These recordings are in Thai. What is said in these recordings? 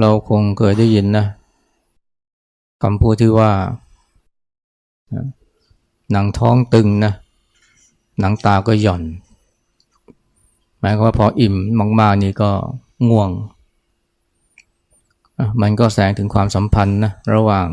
เราคงเคยได้ยินนะคำพูดที่ว่า หนังท้องตึงนะหนังตาก็หย่อน หมายความว่าพออิ่มมากๆนี่ก็ง่วง มันก็แสดงถึงความสัมพันธ์นะระหว่าง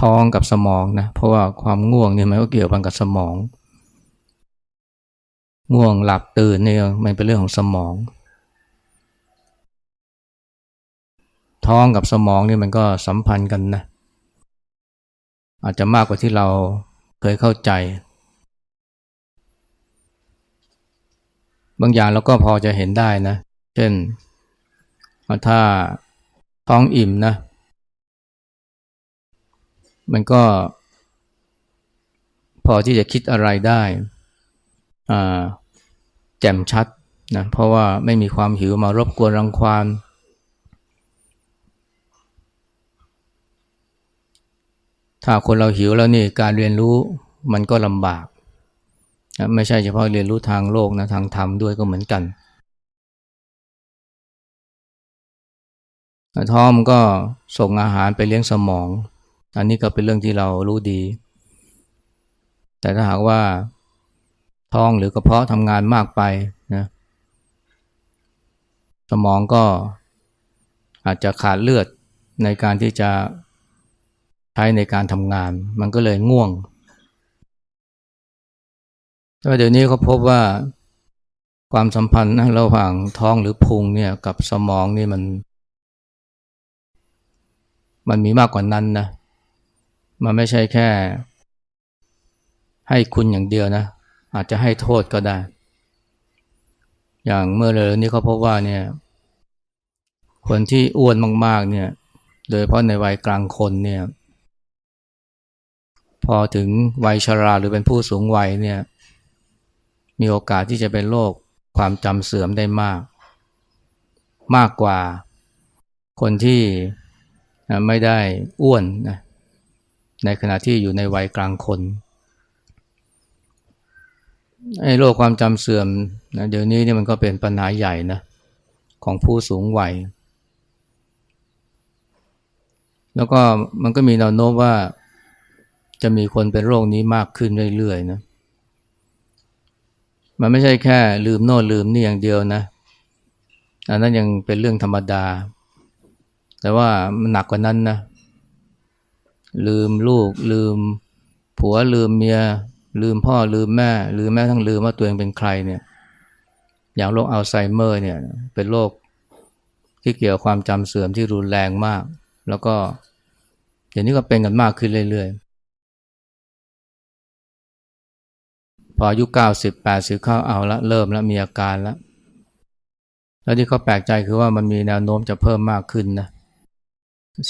ท้องกับสมองนะเพราะว่าความง่วงเนี่ยมันก็เกี่ยวพันกับสมอง ง่วงหลับตื่นเนี่ยมันเป็นเรื่องของสมอง ท้องกับสมองนี่มันก็สัมพันธ์กันนะ อาจจะมากกว่าที่เราเคยเข้าใจ บางอย่างเราก็พอจะเห็นได้นะ เช่น ถ้าท้องอิ่มนะ มันก็พอที่จะคิดอะไรได้แจ่มชัดนะเพราะว่าไม่มีความหิวมารบกวนรังควาน ถ้าคนเราหิวแล้วนี่การเรียนรู้มันก็ลำบาก ไม่ใช่เฉพาะเรียนรู้ทางโลกนะทางธรรมด้วยก็เหมือนกันท้องมันก็ส่งอาหารไปเลี้ยงสมอง อันนี้ก็เป็นเรื่องที่เรารู้ดี แต่ถ้าหากว่าท้องหรือกระเพาะทำงานมากไปนะสมองก็อาจจะขาดเลือดในการที่จะ ช้ในการทำงาน มันก็เลยง่วงแต่เดี๋ยวนี้เขาพบว่าความสัมพันธ์ระหว่างท้องหรือพุงเนี่ยกับสมองนี่มัน มันมีมากกว่านั้นนะ มันไม่ใช่แค่ ให้คุณอย่างเดียวนะ อาจจะให้โทษก็ได้ อย่างเมื่อเลยนี้เขาพบว่าเนี่ย คนที่อ้วนมาก ๆ เนี่ย โดยเพราะในวัยกลางคนเนี่ย พอถึงวัยชราหรือเป็นผู้สูงวัยเนี่ยมีโอกาสที่จะเป็นโรคความจำเสื่อมได้มาก มากกว่าคนที่ไม่ได้อ้วนนะในขณะที่อยู่ในวัยกลางคนไอ้โรคความจำเสื่อมนะเดี๋ยวนี้นี่มันก็เป็นปัญหาใหญ่นะของผู้สูงวัย แล้วก็มันก็มีแนวโน้มว่า จะมีคนเป็นโรคนี้มากขึ้นเรื่อยๆนะ มันไม่ใช่แค่ลืมโน่นลืมนี่อย่างเดียวนะ อันนั้นยังเป็นเรื่องธรรมดา แต่ว่ามันหนักกว่านั้นนะ ลืมลูก ลืม ผัวลืมเมีย ลืมพ่อลืมแม่ ลืมแม่ทั้งลืมว่าตัวเองเป็นใครเนี่ย อย่างโรคอัลไซเมอร์เนี่ย เป็นโรคที่เกี่ยวกับความจำเสื่อมที่รุนแรงมาก แล้วก็อย่างนี้ก็เป็นกันมากขึ้นเรื่อยๆ พออายุเก้าสิบแปดสิบเข้าเอาละเริ่มแล้วมีอาการแล้วแล้วที่เขาแปลกใจคือว่ามันมีแนวโน้มจะเพิ่มมากขึ้นนะ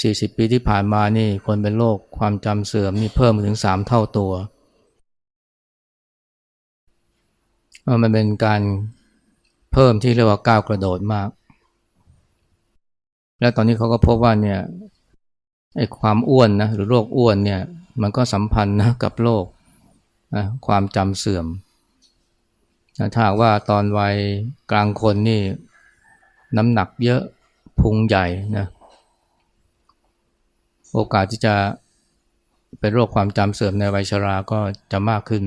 สี่สิบปีที่ผ่านมานี่คนเป็นโรคความจำเสื่อมนี่เพิ่มถึงสามเท่าตัวมันเป็นการเพิ่มที่เรียกว่าก้าวกระโดดมาก และตอนนี้เขาก็พบว่าเนี่ยไอ้ความอ้วนนะหรือโรคอ้วนเนี่ยมันก็สัมพันธ์นะกับโรค นะความจำเสื่อมนะถ้าว่าตอนวัยกลางคนนี่น้ำหนักเยอะพุงใหญ่นะโอกาสที่จะเป็นโรคความจำเสื่อมในวัยชราก็จะมากขึ้น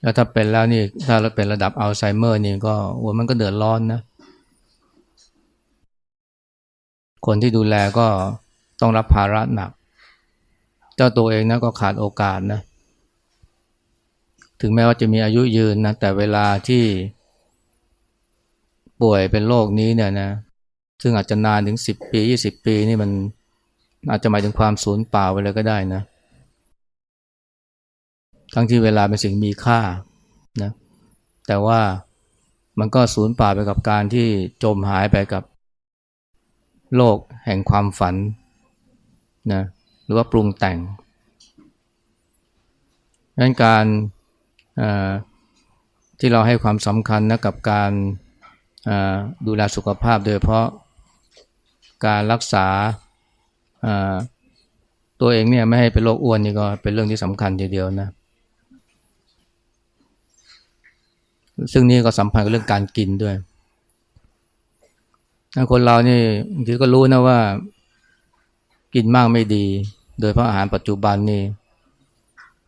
แล้วถ้าเป็นแล้วนี่ถ้าเราเป็นระดับอัลไซเมอร์นี่ก็โอ้มันก็เดือดร้อนนะ คนที่ดูแลก็ต้องรับภาระหนัก เจ้าตัวเองนะก็ขาดโอกาสนะเถึงแม้ว่าจะมีอายุยืนนะแต่เวลาที่ป่วยเป็นโรคนี้เนี่ยนะซึ่งอาจจะนานถึงสิบปียี่สิบปีนี่มันอาจจะหมายถึงความสูญเปล่าไปเลยก็ได้นะ ทั้งที่เวลาเป็นสิ่งมีค่านะแต่ว่ามันก็สูญเปล่าไปกับการที่จมหายไปกับโลกแห่งความฝันนะหรือว่าปรุงแต่งดังนั้นการ ที่เราให้ความสำคัญนะกับการดูแลสุขภาพโดยเพราะการรักษาตัวเองเนี่ยไม่ให้เป็นโรคอ้วนนี่ก็เป็นเรื่องที่สำคัญทีเดียวนะ ซึ่งนี่ก็สัมพันธ์กับเรื่องการกินด้วยคนเรานี่บางทีก็รู้นะว่า กินมากไม่ดี โดยเพราะอาหารปัจจุบันนี่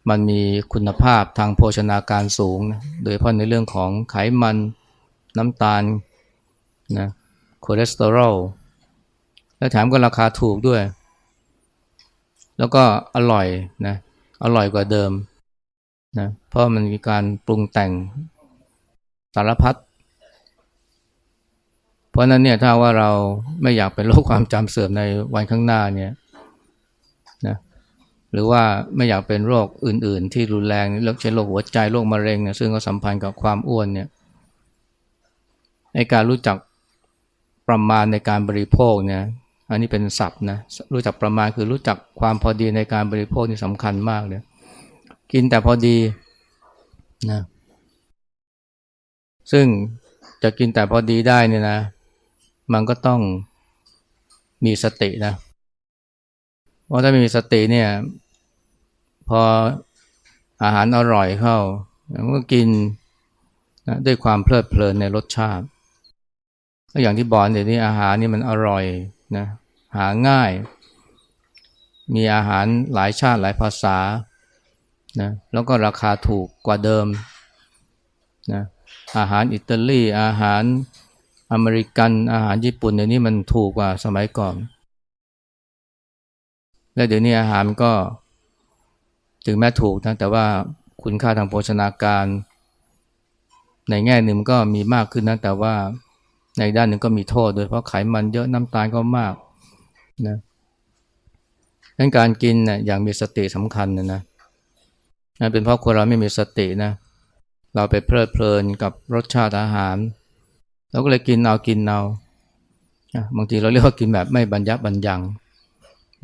มันมีคุณภาพทางโภชนาการสูงนะโดยเฉพาะในเรื่องของไขมันน้ำตาลนะคอเลสเตอรอลและแถมก็ราคาถูกด้วย แล้วก็อร่อยนะอร่อยกว่าเดิมนะเพราะมันมีการปรุงแต่งสารพัดเพราะนั้นเนี่ยถ้าว่าเราไม่อยากเป็นโรคความจำเสื่อมในวันข้างหน้าเนี่ย หรือว่าไม่อยากเป็นโรคอื่น ๆ ที่รุนแรงเช่นโรคหัวใจโรคมะเร็งเนี่ยซึ่งก็สัมพันธ์กับความอ้วนเนี่ยในการรู้จักประมาณในการบริโภคเนี่ยอันนี้เป็นศัพท์นะรู้จักประมาณคือรู้จักความพอดีในการบริโภคนี่สำคัญมากเลยกินแต่พอดีนะซึ่งจะกินแต่พอดีได้เนี่ยนะ มันก็ต้องมีสตินะเพราะถ้าไม่มีสติเนี่ย พออาหารอร่อยเข้ามันก็กินนะด้วยความเพลิดเพลินในรสชาติแล้วอย่างที่บอกเดี๋ยวนี้อาหารนี่มันอร่อยนะหาง่าย มีอาหารหลายชาติหลายภาษานะแล้วก็ราคาถูกกว่าเดิมนะอาหารอิตาลีอาหารอเมริกันอาหารญี่ปุ่นเดี๋ยวนี้มันถูกกว่าสมัยก่อน และเดี๋ยวนี้อาหารก็ ถึงแม้ถูกนะแต่ว่าคุณค่าทางโภชนาการ ในแง่หนึ่งมันก็มีมากขึ้นนะแต่ว่าในด้านหนึ่งก็มีโทษโดยเพราะไขมันเยอะน้ำตาลก็มากนะดังการกินนะอย่างมีสติสำคัญนะนะนั่นเป็นเพราะคนเราไม่มีสตินะ เราไปเพลิดเพลินกับรสชาติอาหาร เราก็เลยกินเอากินเอาบางทีเราเรียกว่ากินแบบไม่บรรยับบรรยัง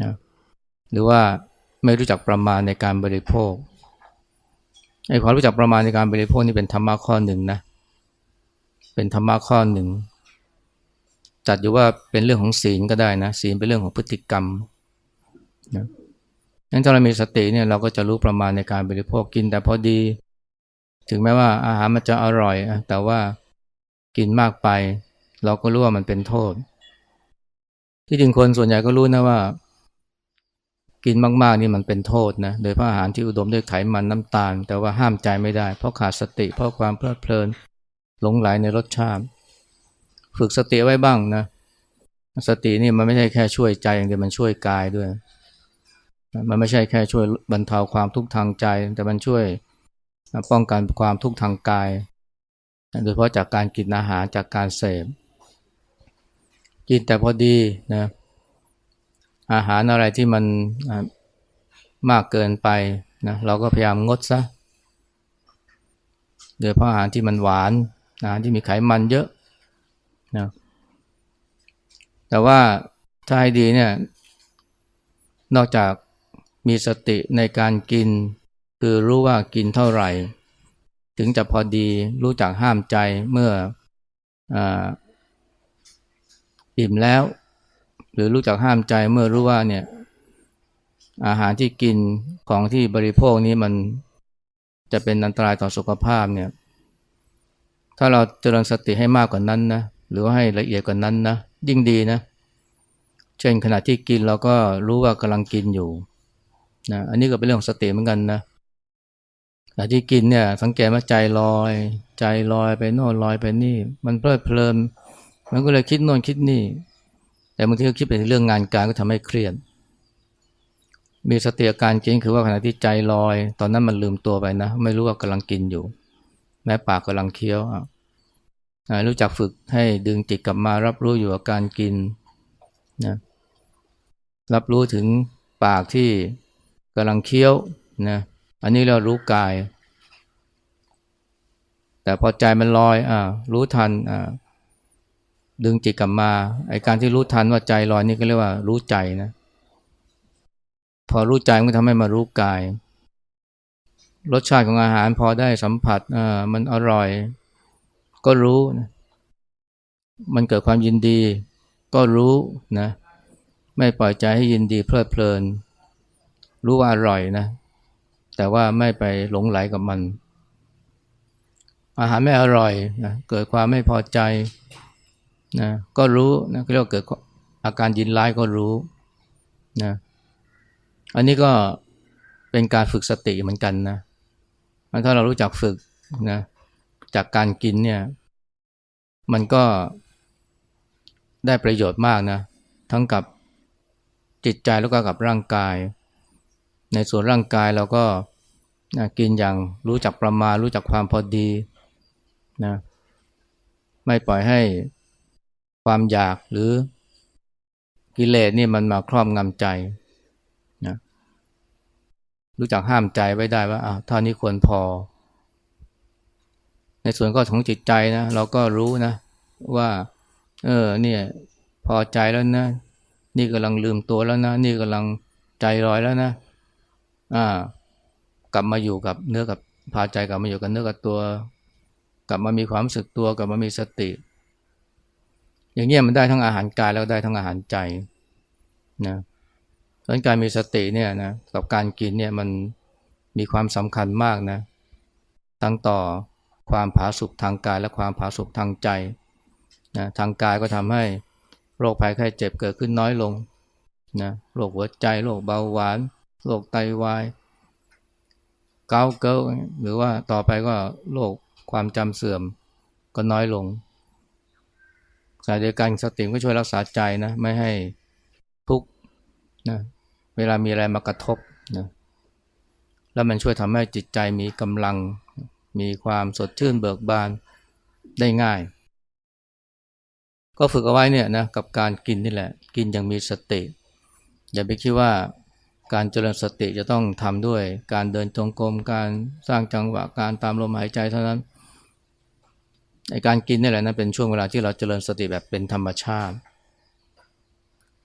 นะหรือว่า ไม่รู้จักประมาณในการบริโภคไอ้ความรู้จักประมาณในการบริโภคนี่เป็นธรรมะข้อหนึ่งนะเป็นธรรมะข้อหนึ่งจัดอยู่ว่าเป็นเรื่องของศีลก็ได้นะศีลเป็นเรื่องของพฤติกรรมนะงั้นถ้าเรามีสติเนี่ยเราก็จะรู้ประมาณในการบริโภคกิน แต่พอดี ถึงแม้ว่าอาหารมันจะอร่อย แต่ว่ากินมากไป เราก็รู้ว่ามันเป็นโทษ ที่จริงคนส่วนใหญ่ก็รู้นะว่า กินมากๆนี่มันเป็นโทษนะโดยเพราะอาหารที่อุดมด้วยไขมันน้ำตาล แต่ว่าห้ามใจไม่ได้ เพราะขาดสติเพราะความเพลิดเพลินหลงไหลในรสชาติ ฝึกสติไว้บ้างนะ สตินี่มันไม่ใช่แค่ช่วยใจอย่างเดียวมันช่วยกายด้วย มันไม่ใช่แค่ช่วยบรรเทาความทุกข์ทางใจ แต่มันช่วยป้องกันความทุกข์ทางกาย โดยเฉพาะจากการกินอาหารจากการเสพกินแต่พอดีนะ อาหารอะไรที่มันมากเกินไปนะเราก็พยายามงดซะโดยเพราะอาหารที่มันหวานอาหารที่มีไขมันเยอะนะแต่ว่าถ้าให้ดีเนี่ยนอกจากมีสติในการกิน คือรู้ว่ากินเท่าไหร่ ถึงจะพอดีรู้จักห้ามใจเมื่ออิ่มแล้ว หรือรู้จักห้ามใจเมื่อรู้ว่าเนี่ยอาหารที่กินของที่บริโภคนี้มันจะเป็นอันตรายต่อสุขภาพเนี่ย ถ้าเราเจริญสติให้มากกว่านั้นนะหรือว่าให้ละเอียดกว่านั้นนะยิ่งดีนะ เช่นขณะที่กินเราก็รู้ว่ากำลังกินอยู่นะอันนี้ก็เป็นเรื่องของสติเหมือนกันนะแต่ที่กินเนี่ย สังเกตว่าใจลอย ใจลอยไปโน่นลอยไปนี่ มันเพลิดเพลินมันก็เลยคิดโน่นคิดนี่ แต่บางทีก็คิดไปเรื่องงานการก็ทำให้เครียด มีสติอาการกินคือว่าขณะที่ใจลอย ตอนนั้นมันลืมตัวไปนะ ไม่รู้ว่ากำลังกินอยู่ แม้ปากกำลังเคี้ยวรู้จักฝึกให้ดึงจิตกลับมารับรู้อยู่กับการกินนะรับรู้ถึงปากที่กำลังเคี้ยวนะอันนี้เรารู้กาย แต่พอใจมันลอยอ่ารู้ทันอ่า ดึงจิตกลับมาไอการที่รู้ทันว่าใจลอยนี่ก็เรียกว่ารู้ใจนะ พอรู้ใจมันทำให้มารู้กาย รสชาติของอาหารพอได้สัมผัสอ่ามันอร่อย ก็รู้นะมันเกิดความยินดี ก็รู้นะ ไม่ปล่อยใจให้ยินดีเพลิดเพลิน รู้ว่าอร่อยนะ แต่ว่าไม่ไปหลงไหลกับมัน อาหารไม่อร่อยนะเกิดความไม่พอใจ นะก็รู้นะเรียกว่าเกิดอาการยินร้ายก็รู้นะอันนี้ก็เป็นการฝึกสติเหมือนกันนะถ้าเรารู้จักฝึกนะจากการกินเนี่ย มันก็ได้ประโยชน์มากนะ ทั้งกับจิตใจแล้วก็กับร่างกาย ในส่วนร่างกายเราก็นะกินอย่างรู้จักประมาณ รู้จักความพอดีนะไม่ปล่อยให้ ความอยากหรือกิเลสนี่มันมาครอบงำใจนะรู้จักห้ามใจไว้ได้ว่าอ้าวเท่านี้ควรพอ ในส่วนก็ของจิตใจนะเราก็รู้นะว่า เออเนี่ยพอใจแล้วนะ นี่กำลังลืมตัวแล้วนะ นี่กำลังใจลอยแล้วนะ อ่า กลับมาอยู่กับเนื้อกับพาใจกลับมาอยู่กับเนื้อกับตัว กลับมามีความรู้สึกตัวกลับมามีสติ อย่างเงี้ยมันได้ทั้งอาหารกายแล้วได้ทั้งอาหารใจนะเพราะการมีสติเนี่ยนะกับการกินเนี่ยมันมีความสำคัญมากนะทั้งต่อความผาสุกทางกายและความผาสุกทางใจนะทางกายก็ทำให้โรคภัยไข้เจ็บเกิดขึ้นน้อยลงนะโรคหัวใจโรคเบาหวานโรคไตวายเกาเกลหรือว่าต่อไปก็โรคความจำเสื่อมก็น้อยลง สายเดียวกันสติก็ช่วยรักษาใจนะไม่ให้ทุกข์นะเวลามีอะไรมากระทบนะแล้วมันช่วยทำให้จิตใจมีกำลัง มีความสดชื่นเบิกบานได้ง่าย ก็ฝึกเอาไว้เนี่ยนะกับการกินนี่แหละ กินอย่างมีสติ อย่าไปคิดว่าการเจริญสติจะต้องทำด้วย การเดินจงกรมการสร้างจังหวะการตามลมหายใจเท่านั้น ในการกินนี่แหละนะเป็นช่วงเวลาที่เราเจริญสติแบบเป็นธรรมชาติ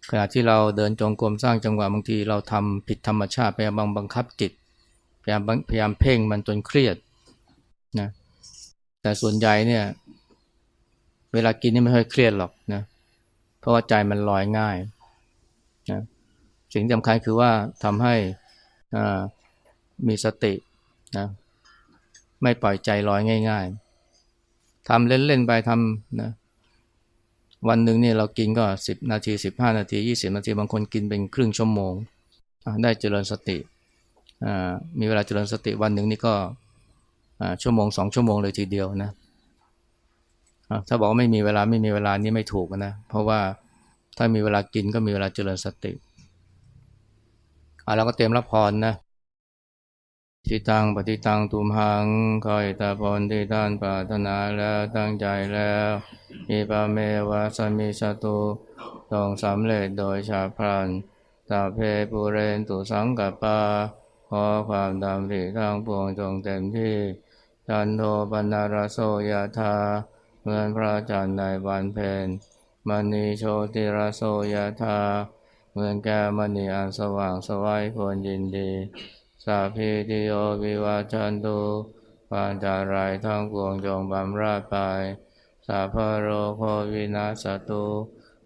ขณะที่เราเดินจงกรมสร้างจังหวะบางทีเราทำผิดธรรมชาติพยายามบังคับจิตพยายามพยายามเพ่งมันจนเครียดนะแต่ส่วนใหญ่เนี่ย เวลากินนี่ไม่ค่อยเครียดหรอกนะเพราะว่าใจมันลอยง่ายนะสิ่งสำคัญคือว่าทำให้มีสตินะไม่ปล่อยใจลอยง่าย ๆ ทำเล่นๆไปทำนะวันหนึ่งเนี่ยเรากินก็สิบนาทีสิบห้านาทียี่สิบนาทีบางคนกินเป็นครึ่งชั่วโมง ได้เจริญสติมีเวลาเจริญสติวันหนึ่งนี่ก็ชั่วโมงสองชั่วโมงเลยทีเดียวนะถ้าบอกว่าไม่มีเวลาไม่มีเวลานี่ไม่ถูกนะ เพราะว่าถ้ามีเวลากินก็มีเวลาเจริญสติเราก็เตรียมรับพรนะ ทิตังปฏิตังตุมหังคอยตาพรที่ท่านปรารถนาแล้วตั้งใจแล้ว มีปาเมวะสมิสตุต้องสำเร็จโดยชาพรันตาเพปุเรนตุสังกัปปาขอความดำริทางปวงจงเต็มที่จันโทปนารโสยธาเหมือนพระจันทร์ในวันเพ็ญมณีโชติรโสยธาเหมือนแก้มณีอันสว่างสวัยควรยินดี สัพพิติโยวิวัชันตุปานจารายทั้งปวงจงบำราดไปสัพพโรโควินาสตุ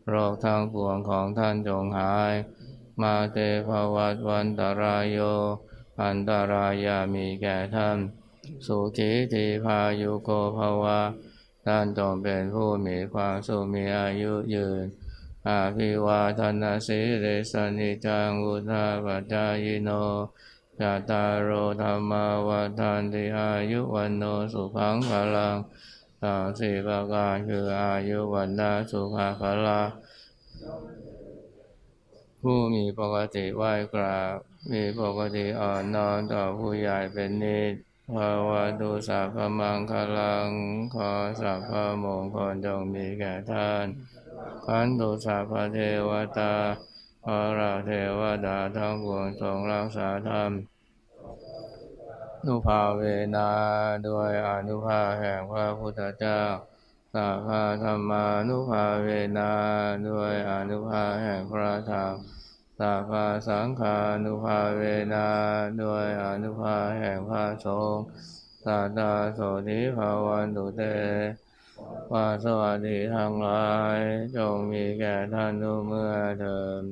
โรคทั้งปวงของท่านจงหาย มาเตภวัตวันตรายโย อันตรายามีแก่ท่าน สุขีทีพายุโกภวะ ท่านจงเป็นผู้มีความสุขมีอายุยืน อาภิวาทนาสิเรสนิจังอุทาปัจจายโน จตารโอธรรมาวทานติอายุวันโนสุขังพลังสามสี่ประการคืออายุวันนาสุภาพลาผู้มีปกติไหวกราบ มีปกติอ่อนนอนต่อผู้ใหญ่เป็นนิดภาวะดูสัพพมังคลัง ขอสัพพมงคลจงมีแก่ท่านขันตุสัพพเทวตา พระราเทวดาทั้งปวงทรงรักษาธรรมนุภาเวนาด้วยอนุภาแห่งพระพุทธเจ้าสัพพธรรมานุภาเวนาด้วยอนุภาแห่งพระธรรมสัพพสังฆานุภาเวนาด้วยอนุภาแห่งพระสงฆ์สัตตาโสธิภาวันตุเตวาสวัสดีทั้งหลายจงมีแก่ท่านทุกเมื่อเถิด